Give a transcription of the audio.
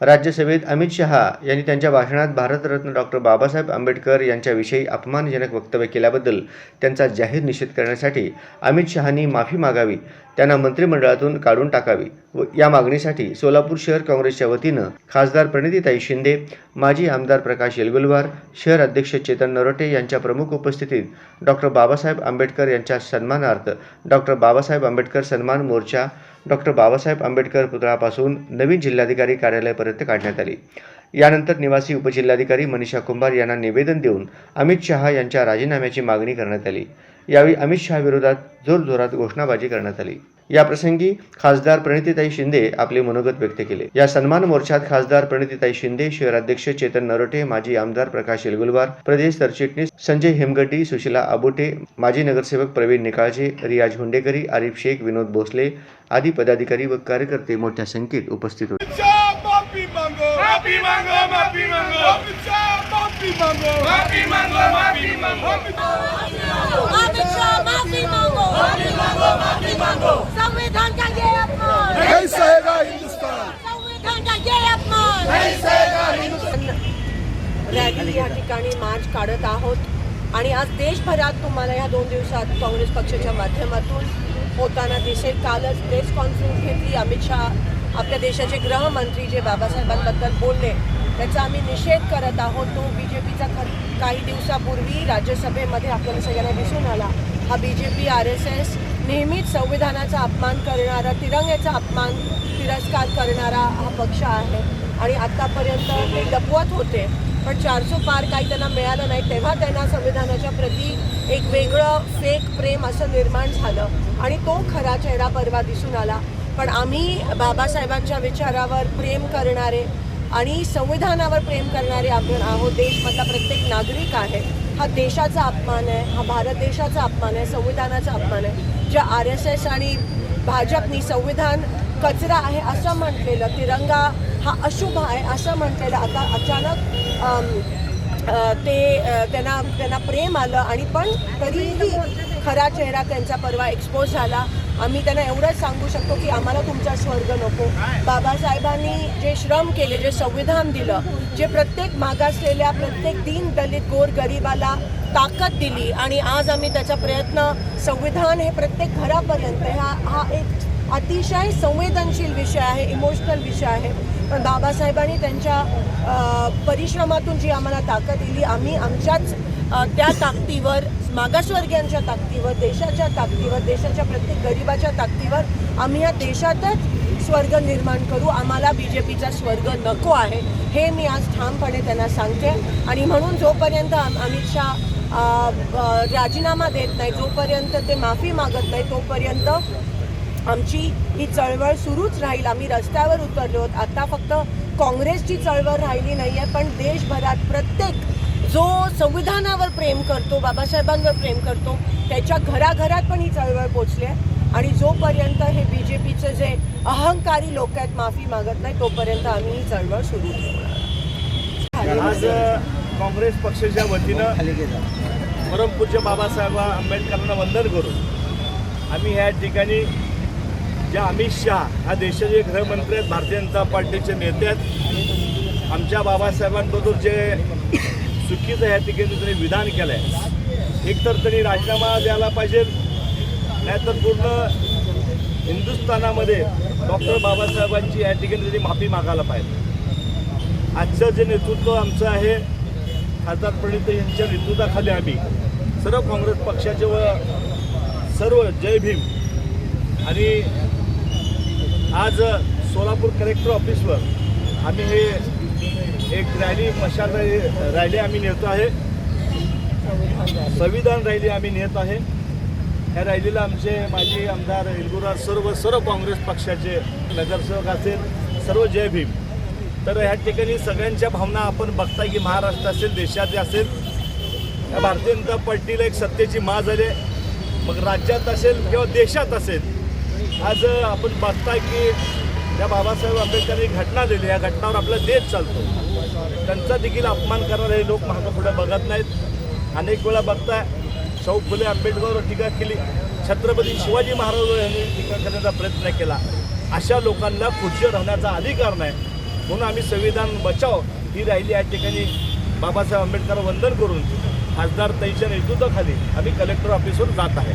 राज्यसभेत अमित शहा यांनी त्यांच्या भाषणात भारतरत्न डॉक्टर बाबासाहेब आंबेडकर यांच्याविषयी अपमानजनक वक्तव्य केल्याबद्दल त्यांचा जाहीर निषेध करण्यासाठी अमित शहानी माफी मागावी त्यांना मंत्रिमंडळातून काढून टाकावी व या मागणीसाठी सोलापूर शहर काँग्रेसच्या वतीनं खासदार प्रणितीताई शिंदे माजी आमदार प्रकाश येलगुलवार शहर अध्यक्ष चेतन नरोटे यांच्या प्रमुख उपस्थितीत डॉक्टर बाबासाहेब आंबेडकर यांच्या सन्मानार्थ डॉक्टर बाबासाहेब आंबेडकर सन्मान मोर्चा डॉक्टर बाबासाहेब आंबेडकर पुतळापासून नवीन जिल्हाधिकारी कार्यालयापर्यंत काढण्यात आली. यानंतर निवासी उपजिल्हाधिकारी मनीषा कुंभार यांना निवेदन देऊन अमित शहा यांच्या राजीनाम्याची मागणी करण्यात आली. यावेळी अमित शहा विरोधात जोरजोरात घोषणाबाजी करण्यात आली. याप्रसंगी खासदार प्रणितीताई शिंदे आपले मनोगत व्यक्त केले. या सन्मान मोर्चात खासदार प्रणितीताई शिंदे शहराध्यक्ष चेतन नरोटे माजी आमदार प्रकाश येलगुलवार प्रदेश सरचिटणीस संजय हेमगड्डी सुशीला आबोटे माजी नगरसेवक प्रवीण निकाळजे रियाज हुंडेकरी आरिफ शेख विनोद भोसले आदी पदाधिकारी व कार्यकर्ते मोठ्या संख्येत उपस्थित होते अमित शाह माफी मांगो माफी मांगो माफी मांगो अमित शाह माफी मांगो माफी मांगो माफी मांगो अमित शाह माफी मांगो माफी मांगो माफी मांगो संविधान का ये अपमान नहीं सहेगा हिंदुस्तान। संविधान का ये अपमान नहीं सहेगा हिंदुस्तान। रॅली या ठिकाणी मार्च काढत आहोत. आणि आज देशभरात तुम्हाला या दोन दिवसात काँग्रेस पक्षाच्या माध्यमातून होताना दिसेल. कालच प्रेस कॉन्फरन्स घेतली. अमित शहा आपल्या देशाचे गृहमंत्री जे बाबासाहेबांबद्दल बोलले त्याचा आम्ही निषेध करत आहोत. तो बी जे पीचा खर काही दिवसापूर्वी राज्यसभेमध्ये आपल्याला सगळ्यांना दिसून आला. हा B J P R S S नेहमीच संविधानाचा अपमान करणारा तिरंग्याचा अपमान तिरस्कार करणारा हा पक्ष आहे. आणि आत्तापर्यंत ते लपवत होते पण चारसो पार काही त्यांना मिळालं नाही. तेव्हा त्यांना संविधानाच्या प्रती एक वेगळं फेक प्रेम असं निर्माण झालं. आणि तो खरा चेहरा परवा दिसून आला. पण आम्ही बाबासाहेबांच्या विचारावर प्रेम करणारे आणि संविधानावर प्रेम करणारे आपण आहोत देशमधला प्रत्येक नागरिक आहे हा देशाचा अपमान आहे हा भारत देशाचा अपमान आहे संविधानाचा अपमान आहे. ज्या आर एस एस आणि भाजपनी संविधान कचरा आहे असं म्हटलेलं तिरंगा हा अशुभ आहे असं म्हटलेलं आता अचानक ते त्यांना त्यांना प्रेम आलं आणि पण तरीही खरा चेहरा त्यांचा परवा एक्सपोज झाला. आम्ही त्यांना एवढंच सांगू शकतो की आम्हाला तुमचा स्वर्ग नको. बाबासाहेबांनी जे श्रम केले जे संविधान दिलं जे प्रत्येक मागासलेल्या प्रत्येक दीन दलित गोर गरिबाला ताकद दिली आणि आज आम्ही त्याचा प्रयत्न संविधान हे प्रत्येक घरापर्यंत हा हा एक अतिशय संवेदनशील विषय आहे इमोशनल विषय आहे. पण बाबासाहेबांनी त्यांच्या परिश्रमातून जी आम्हाला ताकद दिली आम्ही आमच्याच त्या ताकदीवर मागासवर्गीयांच्या ताकदीवर देशाच्या ताकदीवर देशाच्या प्रत्येक गरिबाच्या ताकदीवर आम्ही या देशातच स्वर्ग निर्माण करू. आम्हाला बी जे पीचा स्वर्ग नको आहे हे मी आज ठामपणे त्यांना सांगते. आणि म्हणून जोपर्यंत आम- अमित शहा राजीनामा देत नाही जोपर्यंत ते माफी मागत नाही तोपर्यंत आमची ही चळवळ सुरूच राहील. आम्ही रस्त्यावर उतरलो आहोत. आता फक्त काँग्रेसची चळवळ राहिली नाही आहे पण देशभरात प्रत्येक जो संविधानावर प्रेम करतो बाबासाहेबांवर प्रेम करतो त्याच्या घराघरात पण ही चळवळ पोचली आहे. आणि जोपर्यंत हे बी जे पीचे जे अहंकारी लोक आहेत माफी मागत नाही तोपर्यंत आम्ही ही चळवळ सुरू ठेवणार आज काँग्रेस पक्षाच्या वतीनं परमपूज्य बाबासाहेब आंबेडकरांना वंदन करून आम्ही ह्या ठिकाणी ज्या अमित शहा हा देशाचे गृहमंत्री आहेत भारतीय जनता पार्टीचे नेते आहेत आमच्या बाबासाहेबांबद्दल जे चुकीचं ह्या ठिकाणी त्यांनी विधान केलं आहे एकतर त्यांनी राजीनामा द्यायला पाहिजे नाहीतर पूर्ण हिंदुस्थानामध्ये डॉक्टर बाबासाहेबांची या ठिकाणी त्यांनी माफी मागायला पाहिजे. आजचं जे नेतृत्व आमचं आहे खासदार प्रणित यांच्या नेतृत्वाखाली आम्ही सर्व काँग्रेस पक्षाचे व सर्व जय भीम आणि आज सोलापूर कलेक्टर ऑफिसवर आम्ही हे एक रॅली मशाल रॅली आम्ही नेतो आहे. संविधान रॅली आम्ही नेत आहे. ह्या रॅलीला आमचे माजी आमदार इंदुराज सर्व सर्व काँग्रेस पक्षाचे नगरसेवक असेल सर्व जय भीम. तर ह्या ठिकाणी सगळ्यांच्या भावना आपण बघताय की महाराष्ट्र असेल देशात असेल. या भारतीय जनता पार्टीला एक सत्तेची मा झाली मग राज्यात असेल किंवा देशात असेल आज आपण बघताय की या बाबासाहेब आंबेडकरांनी घटना दिली. या घटनावर आपला देश चालतो. त्यांचा देखील अपमान करणारे हे लोक मागं पुढे बघत नाहीत. अनेक वेळा बघताय शाहू फुले आंबेडकरवर टीका केली. छत्रपती शिवाजी महाराजांवर यांनी टीका करण्याचा प्रयत्न केला. अशा लोकांना खुर्चीवर राहण्याचा अधिकार नाही. म्हणून आम्ही संविधान बचाव ही राहिली. या ठिकाणी बाबासाहेब आंबेडकर वंदन करून खासदार तैच्या नेतृत्वाखाली आम्ही कलेक्टर ऑफिसवर जात आहे.